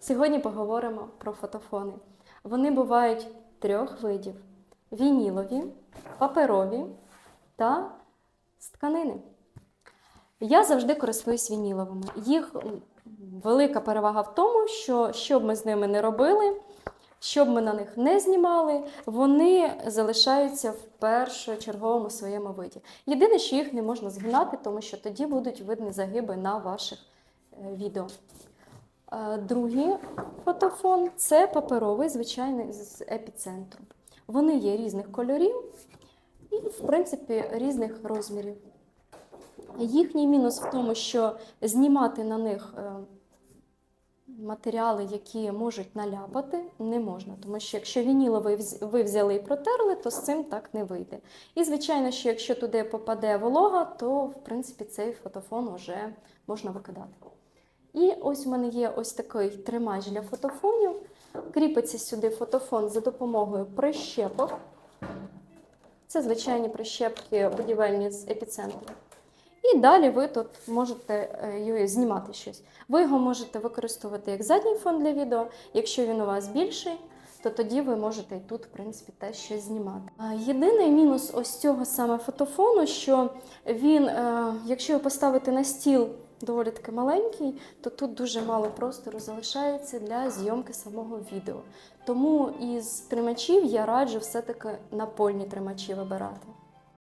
Сьогодні поговоримо про фотофони. Вони бувають трьох видів: вінілові, паперові та з тканини. Я завжди користуюсь вініловими. Їх велика перевага в тому, що що б ми з ними не робили, що б ми на них не знімали, вони залишаються в першочерговому своєму виді. Єдине, що їх не можна згинати, тому що тоді будуть видні загиби на ваших е, відео. Е, Другий фотофон це паперовий, звичайний з епіцентру. Вони є різних кольорів і, в принципі, різних розмірів. Їхній мінус в тому, що знімати на них е, матеріали, які можуть наляпати, не можна. Тому що якщо вініловий ви взяли і протерли, то з цим так не вийде. І, звичайно, що якщо туди попаде волога, то в принципі цей фотофон вже можна викидати. І ось у мене є ось такий тримач для фотофонів. Кріпиться сюди фотофон за допомогою прищепок. Це звичайні прищепки будівельні з епіцентру. І далі ви тут можете е, знімати щось. Ви його можете використовувати як задній фон для відео. Якщо він у вас більший, то тоді ви можете і тут, в принципі, теж щось знімати. Єдиний мінус ось цього саме фотофону, що він, е, якщо його поставити на стіл доволі таки маленький, то тут дуже мало простору залишається для зйомки самого відео. Тому із тримачів я раджу все-таки напольні тримачі вибирати.